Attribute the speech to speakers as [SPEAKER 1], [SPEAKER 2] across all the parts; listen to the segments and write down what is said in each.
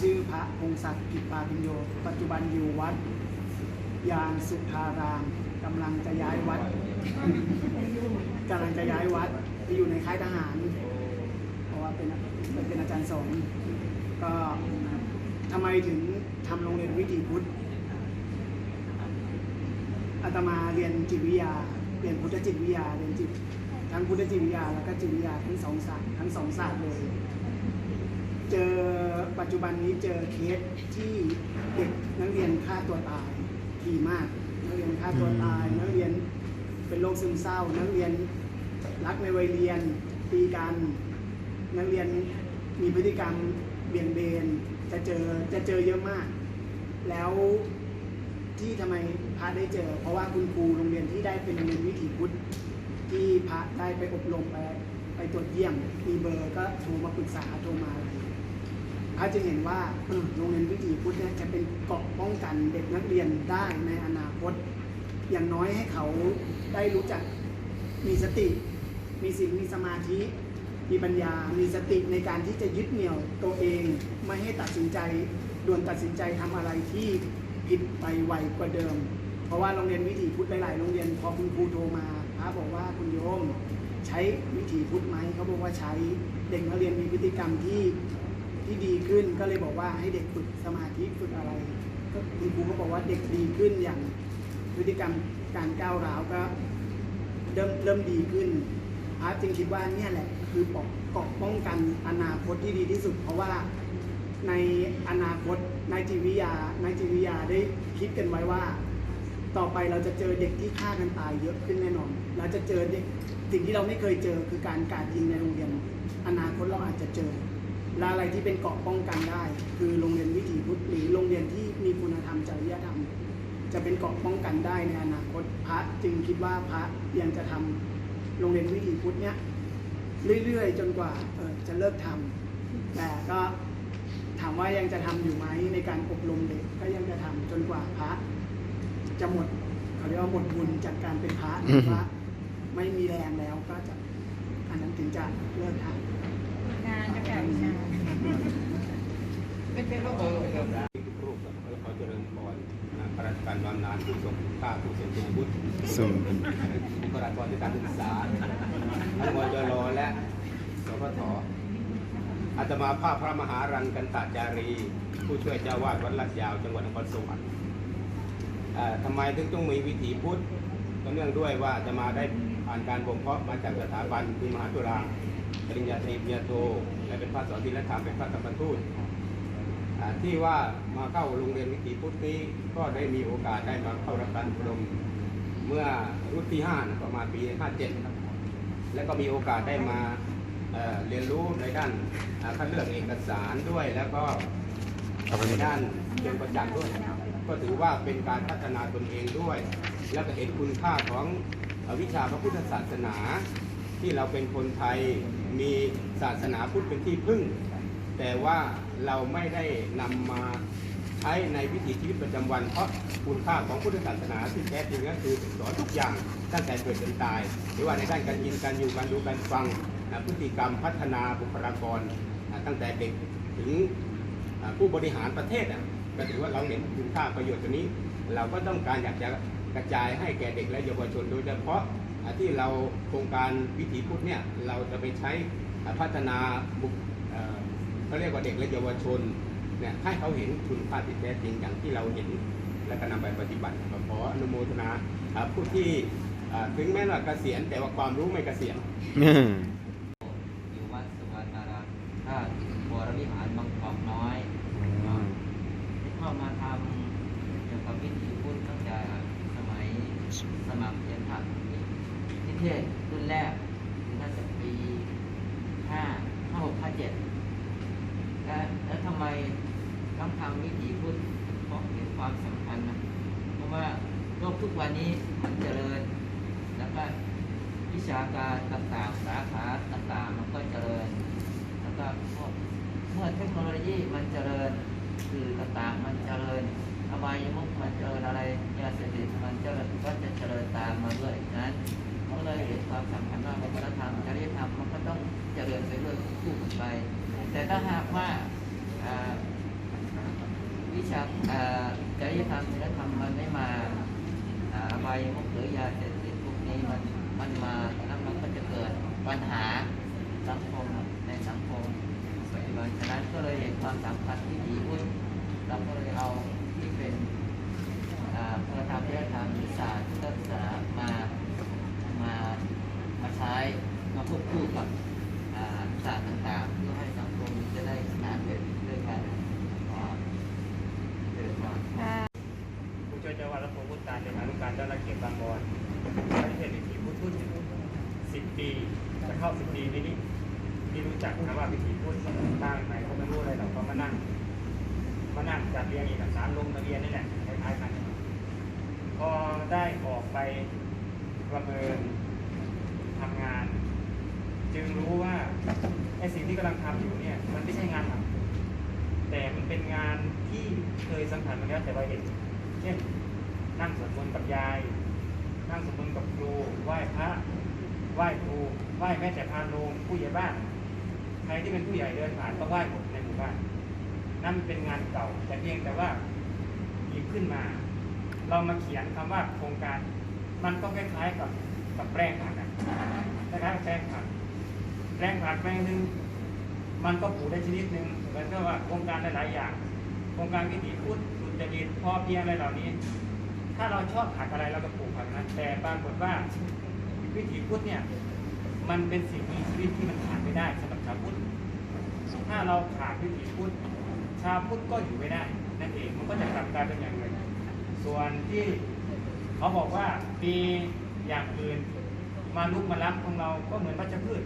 [SPEAKER 1] ชื่อพระพงศักดิ์กิจปาพิโย ปัจจุบันอยู่วัด ยางสุธารามกำลังจะย้ายวัดกำลังจะย้ายวัดไปอยู่ในค่ายทหาร เพราะว่าเป็นเป็นอาจารย์สอนก็ทำไมถึงทำโรงเรียนวิถีพุทธอาตมาเรียนจิตวิทยา เรียนพุทธจิตวิทยา เรียนจิตทั้งพุทธจิตวิทยาแล้วก็จิตวิทยาทั้งสองศาสตร์ทั้งสองศาสตร์เลย เจอปัจจุบันนี้เจอเคสที่เด็กนักเรียนฆ่าตัวตายทีมาก นักเรียนฆ่าตัวตายนักเรียนเป็นโรคซึมเศร้า นักเรียนรักในวัยเรียนตีกันนักเรียนมีพฤติกรรมเบี่ยงเบนจะเจอจะเจอเยอะมาก แล้วที่ทำไมพระได้เจอ เพราะว่าคุณครูโรงเรียนที่ได้เป็นโรงเรียนวิถีพุทธที่พระได้ไปอบรมไปไปตรวจเยี่ยมมีเบอร์ก็โทรมาปรึกษาโทรมาอะไร พระจึงเห็นว่าโรงเรียนวิถีพุทธเนี่ยจะเป็นเกราะป้องกันเด็กนักเรียนได้ในอนาคต อย่างน้อยให้เขาได้รู้จักมีสติ มีสิ่งมีสมาธิ มีปัญญา มีสติในการที่จะยึดเหนี่ยวตัวเอง ไม่ให้ตัดสินใจด่วนตัดสินใจทำอะไรที่ผิดไปไวกว่าเดิม เพราะว่าโรงเรียนวิถีพุทธหลาย ๆ โรงเรียนพอคุณครูโทรมาพระบอกว่าคุณโยมใช้วิถีพุทธไหมเขาบอกว่าใช้เด็กนักเรียนมีพฤติกรรมที่ ที่ดีขึ้นก็เลยบอกว่าให้เด็กฝึกสมาธิฝึกอะไรก็คุณครูก็บอกว่าเด็กดีขึ้นอย่างพฤติกรรมการก้าวร้าวก็เริ่มเริ่มดีขึ้นพระจึงคิดว่าเนี่ยแหละคือปกเกาะป้องกันอนาคตที่ดีที่สุด เพราะว่าในอนาคตนายจิวิยานายจิวิยาได้คิดกันไว้ว่า ต่อไปเราจะเจอเด็กที่ฆ่ากันตายเยอะขึ้นแน่นอนเราจะเจอเด็กสิ่งที่เราไม่เคยเจอคือการกาดยิงในโรงเรียน อนาคตเราอาจจะเจอ และอะไรที่เป็นเกราะป้องกันได้ คือโรงเรียนวิถีพุทธหรือโรงเรียนที่มีคุณธรรมจริยธรรม จะเป็นเกราะป้องกันได้ในอนาคตพระจึงคิดว่าพระยังจะทำโรงเรียนวิถีพุทธเนี้ยเรื่อยๆ จนกว่าเออจะเลิกทำแต่ก็ถามว่ายังจะทำอยู่ไหมในการอบรมเด็กก็ยังจะทำจนกว่าพระจะหมดเขาเรียกว่าหมดบุญจากการเป็นพระ
[SPEAKER 2] อือฮึ
[SPEAKER 1] พระไม่มีแรงแล้วก็จะอันนั้นถึงจะเลิกทำ
[SPEAKER 3] งานจะแบบงานเป็นเป็นระบบ
[SPEAKER 4] ทุกรูปครับแล้วขอเจริญพรนะราชการบำนาญผู้ทรงคุณค่าผู้ทรงคุณวุฒิ
[SPEAKER 2] ส่ง
[SPEAKER 4] บุคลากรทางการศึกษาทั้งมจรและสพทอาตมาภาพพระมหารังกันตาจารี ผู้ช่วยเจ้าวาดวัดลาดยาวจังหวัดนครสวรรค์ทำไมถึงต้องมีวิถีพุทธก็เนื่องด้วยว่าอาตมาได้านการบ่มเพาะมาจากสถาบันคือมหาจุฬาปริญญาตรีปริญญาโทและเป็นพระสอนศีลธรรมเป็นพระธรรมทูตที่ว่ามาเข้าโรงเรียนวิถีพุทธนี้ก็ได้มีโอกาสได้มาเข้ารับการอบรมเมื่อรุ่นที่5ประมาณปี 57ครับแล้วก็มีโอกาสได้มาเรียนรู้ในด้านอ่าคัดเลือกเอกสารด้วย แล้วก็ในด้านเชิงประจักษ์ด้วย ก็ถือว่าเป็นการพัฒนาตนเองด้วย แล้วก็เห็นคุณค่าของ อวิชาพระพุทธศาสนา ที่เราเป็นคนไทยมีศาสนาพุทธเป็นที่พึ่ง แต่ว่าเราไม่ได้นำมาใช้ในวิถีชีวิตประจำวัน เพราะคุณค่าของพุทธศาสนาที่แท้จริงก็คือสอนทุกอย่างตั้งแต่เกิดจนตายหรือว่าในด้านการกินการอยู่การดูการฟังพฤติกรรมพัฒนาบุคลากรตั้งแต่เด็กถึงผู้บริหารประเทศก็ถือว่าเราเห็นคุณค่าประโยชน์ตัวนี้ เราก็ต้องการอยากจะ กระจายให้แก่เด็กและเยาวชน โดยเฉพาะที่เราโครงการวิถีพุทธเนี่ยเราจะไปใช้พัฒนาบุคเขาเรียกว่าเด็กและเยาวชนเนี่ยให้เขาเห็นคุณค่าที่แท้จริงอย่างที่เราเห็น และก็นำไปปฏิบัติขออนุโมทนาผู้ที่ถึงแม้ว่าเกษียณแต่ว่าความรู้ไม่เกษียณ
[SPEAKER 2] อืม
[SPEAKER 5] อยู่วัดสุวรรณารามถ้าวรวิหารบางกอกน้อยที่เข้ามาทำเกี่ยวกับวิถีพุทธตั้งแต่สมัยสมัครเรียนผักที่เทศ รุ่นแรกน่าจะปีห้าห้าหกห้าเจ็ดและแล้วทำไมต้องทำวิถีพุทธเพราะเห็นความสำคัญนะเพราะว่าโลกทุกวันนี้มันเจริญ แล้วก็วิชาการต่างๆ สาขาต่างๆ มันก็เจริญ แล้วก็เมื่อเทคโนโลยีมันเจริญสื่อต่างๆ มันเจริญอบายมุกมันเจริญอะไรยาเสพติดมันเจริญก็จะเจริญตามมาด้วย สำคัญว่าวัฒนธรรมจริยธรรมมันก็ต้องเจริญไปด้วยคู่กันไป แต่ถ้าหากว่าอ่าชาจริยธรรมศีลธรรมมันไม่มาอ่าอบมุขหรือยาเสพติดพวกนี้มันมันมาแล้วมันก็จะเกิดปัญหาสังคมในสังคมปัจจุบันฉะนั้นก็เลยเห็นความสำคัญที่ดีพุทธเราก็เลยเอาที่เป็นพระธรรมจริยธรรมศาสตร์พุทธศาสนามาใช้มาควบคู่กับอ่าศาสตร์ต่างๆเพื่อให้สังคมจะได้สนานเป็นด้วยกันอ่าเกิดมา
[SPEAKER 2] ผู้ช่วยเจ้าวาดและครูพุทธตาเล ขานุการเจ้าหน้าเขตบางบอนประเทศวิถีพุทธพุทธสิบปีจะเข้าสิบปีนี้นี่ที่รู้จักคำว่าวิถีพุทธตั้งไหนก็ไม่รู้อะไรหรอกก็มานั่งมานั่งจัดเรียงเอกสารลงทะเบียนนี่แหละคล้ายๆกันพอได้ออกไปประเมินทำงาน จึงรู้ว่าไอ้สิ่งที่กำลังทำอยู่เนี่ย มันไม่ใช่งานหลักแต่มันเป็นงานที่เคยสัมผัสมาแล้วแต่ว่าเห็นเช่น นั่งสวดมนต์กับยาย นั่งสวดมนต์กับครูไหว้พระไหว้ครูไหว้แม้แต่พานโรงผู้ใหญ่บ้านใครที่เป็นผู้ใหญ่เดินผ่านต้องไหว้หมดในหมู่บ้านนั่นเป็นงานเก่า แต่เพียงแต่ว่าหยิบขึ้นมา เรามาเขียนคำว่าโครงการ มันก็คล้ายๆกับกับแปลงผักนะคล้ายๆแปลงผักแปลงผักแปลงหนึ่งมันก็ปลูกได้ชนิดหนึ่งเหมือนกับว่าโครงการหลายๆอย่าง โครงการวิถีพุทธสุจริตพอเพียงอะไรเหล่านี้ ถ้าเราชอบผักอะไรเราก็ปลูกผักนั้น แต่ปรากฏว่าวิถีพุทธเนี่ย มันเป็นสิ่งมีชีวิตที่มันขาดไม่ได้สำหรับชาวพุทธถ้าเราขาดวิถีพุทธชาวพุทธก็อยู่ไม่ได้นั่นเองมันก็จะกลับกลายเป็นอย่างอื่นส่วนที่เขาบอกว่ามีอย่างอื่นมาลุกมารับของเราก็เหมือนวัชพืช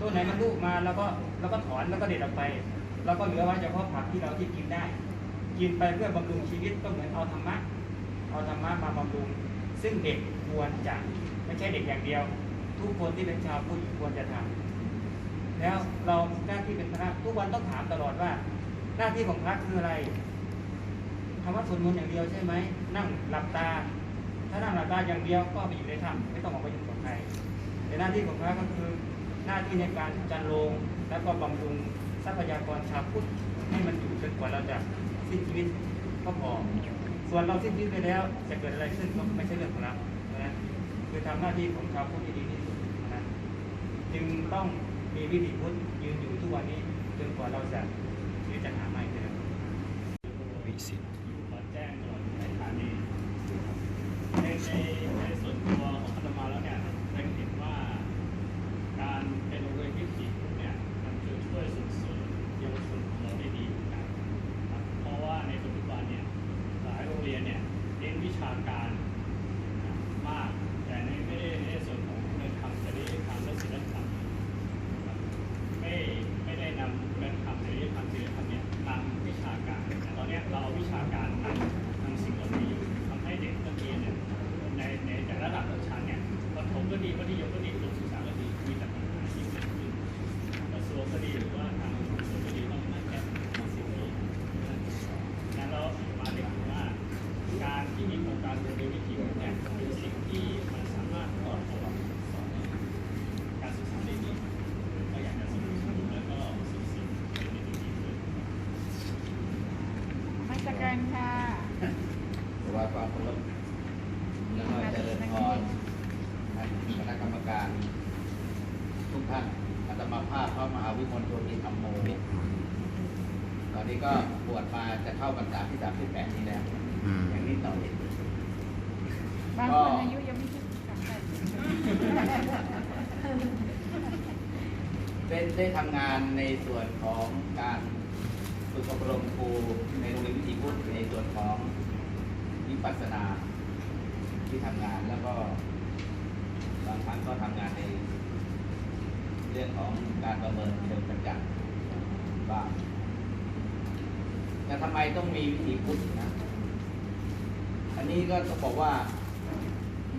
[SPEAKER 2] ตัวไหนมันลุกมาแล้วก็แล้วก็ถอนแล้วก็เด็ดออกไป แล้วก็เหลือไว้เฉพาะผักที่เราที่กินได้ กินไปเพื่อบำรุงชีวิตก็เหมือนเอาธรรมะ เอาธรรมะมาบำรุง ซึ่งเด็กควรจะไม่ใช่เด็กอย่างเดียว ทุกคนที่เป็นชาวพุทธควรจะทำแล้วเราหน้าที่เป็นพระทุกวันต้องถามตลอดว่า หน้าที่ของพระคืออะไรคำว่าสวดมนต์อย่างเดียวใช่ไหมนั่งหลับตา ถ้านั่งหลับตาอย่างเดียวก็ไปอยู่ในถ้ำไม่ต้องออกไปยุ่งกับใครแต่หน้าที่ของพระก็คือหน้าที่ในการจันโลงแล้วก็บำรุงทรัพยากรชาวพุทธให้มันอยู่จนกว่าเราจะสิ้นชีวิตก็พอ ส่วนเราสิ้นชีวิตไปแล้วจะเกิดอะไรขึ้นก็ไม่ใช่เรื่องของเรานะคือทำหน้าที่ของชาวพุทธที่ดีที่สุดนะจึงต้องมีวิถีพุทธยืนอยู่ทุกวันนี้จนกว่าเราจะชีวิตจะหาไม่เจอ
[SPEAKER 4] วิสิต
[SPEAKER 2] ขอแจ้งก่อนในฐานนี้ในในในส่วนตัวของอาตมาแล้วเนี่ยได้เห็นว่า การเป็นโรงเรียนวิถีพุทธเนี่ยมันจะช่วยส่งเสริมเยาวชนของเราได้ดีเหมือนกันครับเพราะว่าในปัจจุบันเนี่ยหลายโรงเรียนเนี่ยเน้นวิชาการมาก แต่ในไม่ได้ในส่วนของคุณธรรมจริยธรรมและศีลธรรมครับไม่ไม่ได้นำคุณธรรมจริยธรรมศีลธรรมเนี่ยนำวิชาการแต่ตอนเนี้ยเราเอาวิชาการนำนำสิ่งเหล่านี้อยู่ทำให้เด็กนักเรียนเนี่ยในในแต่ละระดับชั้นเนี่ยประถมก็ดีมัธยมก็ดีอุดมศึกษาก็ดีมีแต่ปัญหาที่เกิดขึ้นกระทรวงก็ดีหรือว่าทางกระทรวงก็ดีต้องมาแก้สิ่งนี้แล้วเรามาเรียนรู้ว่า การที่มีโครงการโรงเรียนวิถีพุทธเนี่ยเป็นสิ่งที่มันสามารถต่อยอดสอนการศึกษาได้ดีก็อยากจะสนับสนุนแล้วก็ส่งเสริมให้เป็นดีขึ้น
[SPEAKER 3] มาสการค่ะ
[SPEAKER 5] ถวายความเคารพแล้วก็เจริญพรท่านคณะกรรมการ ทุกท่านอาตมาภาพพระมหาวิมลโชติธรรมโม ตอนนี้ก็บวชมาจะเข้าพรรษาที่สามสิบแปดนี้แล้ว
[SPEAKER 4] อืม
[SPEAKER 5] อย่างนี้ต่ออีก
[SPEAKER 3] บางคนอายุยังไม่ถึงสามสิบ
[SPEAKER 5] ได้ได้ทำงานในส่วนของการฝึกอบรมครูในโรงเรียนวิถีพุทธในส่วนของวิปัสสนาที่ทำงานแล้วก็บางครั้งก็ทำงานในเรื่องของการประเมินเชิงประจักษ์บ้าแต่ทำไมต้องมีวิถีพุทธนะ อันนี้ก็ต้องบอกว่า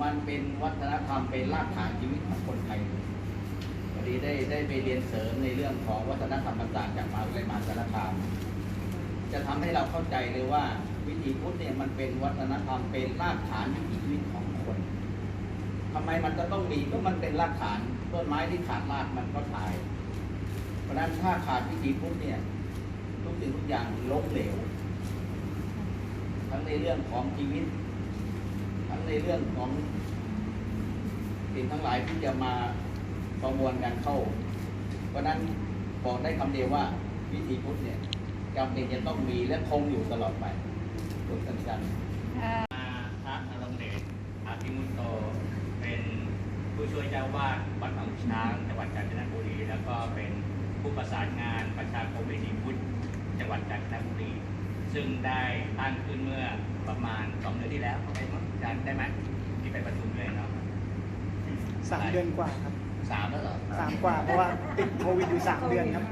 [SPEAKER 5] มันเป็นวัฒนธรรมเป็นรากฐานชีวิตของคนไทยพอดีได้ได้ไปเรียนเสริมในเรื่องของวัฒนธรรมศาสตร์จากมหาวิทยาลัยมหาสารคามจะทำให้เราเข้าใจเลยว่าวิถีพุทธเนี่ยมันเป็นวัฒนธรรมเป็นรากฐานวิถีชีวิตของคนทำไมมันจะต้องมีก็มันเป็นรากฐาน ต้นไม้ที่ขาดรากมันก็ตาย เพราะฉะนั้นถ้าขาดวิถีพุทธเนี่ยทุกสิ่งทุกอย่างล้มเหลว
[SPEAKER 6] ทั้งในเรื่องของชีวิต ทั้งในเรื่องของสิ่งทั้งหลายที่จะมาประมวลกันเข้า เพราะนั้นบอกได้คำเดียวว่าวิถีพุทธเนี่ยจำเป็นจะต้องมีและคงอยู่ตลอดไปพูดสั้นๆ
[SPEAKER 7] พระนรงเดชอาภิมุตโต เป็นผู้ช่วยเจ้า วาดวัดหนองช้างจังหวัดกาญจนบุรี แล้วก็เป็นผู้ประสานงานประชาคมเวทีพุทธจังหวัดกาญจนบุรี ซึ่งได้ตั้งขึ้นเมื่อประมาณสองเดือนที่แล้วไปมั้งอาจารย์ได้ไหมที่ไปประชุมเลยเนาะ
[SPEAKER 1] สามเดือนกว่าครับ
[SPEAKER 7] สามแล้วเหรอ
[SPEAKER 1] สามกว่าเพราะว่าติดโควิดอยู่สามเดือนครับ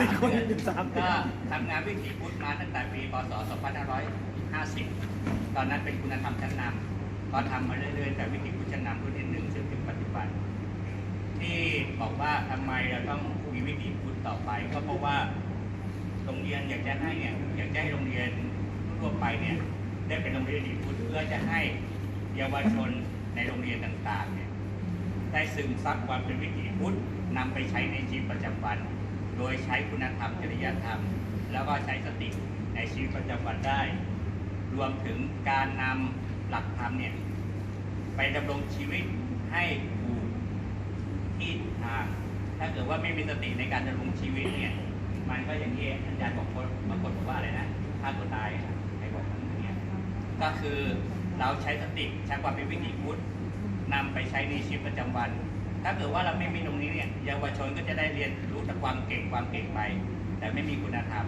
[SPEAKER 1] ติดโควิดอยู่สามเดื
[SPEAKER 7] ก็
[SPEAKER 1] อน
[SPEAKER 7] ทำงานวิถีพุทธมาตั้งแต่ปีพศ 2550 ตอนนั้นเป็นคุณธรรมชั้นนำก็ทำมาเรื่อยๆแต่วิถีพุทธชั้นนำรุ่นที่หนึ่งจนถึงปัจจุบัน ที่บอกว่าทำไมเราต้องมีวิถีพุทธต่อไป ก็เพราะว่าโรงเรียนอยากจะให้เนี่ยอยากจะให้โรงเรียนทั่วไปเนี่ยได้เป็นโรงเรียนวิถีพุทธเพื่อจะให้เยาวชนในโรงเรียนต่างๆเนี่ยได้ซึมซับความเป็นวิถีพุทธนำไปใช้ในชีวิตประจำวัน โดยใช้คุณธรรมจริยธรรม แล้วก็ใช้สติในชีวิตประจำวันได้ รวมถึงการนำหลักธรรมเนี่ยไปดำรงชีวิตให้ ถูกที่ทาง ถ้าเกิดว่าไม่มีสติในการดำรงชีวิตเนี่ย มันก็อย่างที่อาจารย์บอกคนบางคนบอกว่าอะไรนะฆ่าตัวตายใครบอกอย่างเงี้ยก็คือเราใช้สติใช้ความเป็นวิถีพุทธนำไปใช้ในชีวิตประจำวัน ถ้าเกิดว่าเราไม่มีตรงนี้เนี่ยเยาวชนก็จะได้เรียนรู้แต่ความเก่งความเก่งไป แต่ไม่มีคุณธรรม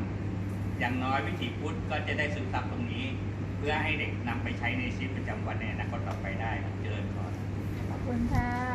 [SPEAKER 7] อย่างน้อยวิถีพุทธก็จะได้ซึมซับตรงนี้ เพื่อให้เด็กนำไปใช้ในชีวิตประจำวันในอนาคตต่อไปได้เจริญพร
[SPEAKER 3] ขอบคุณค่ะ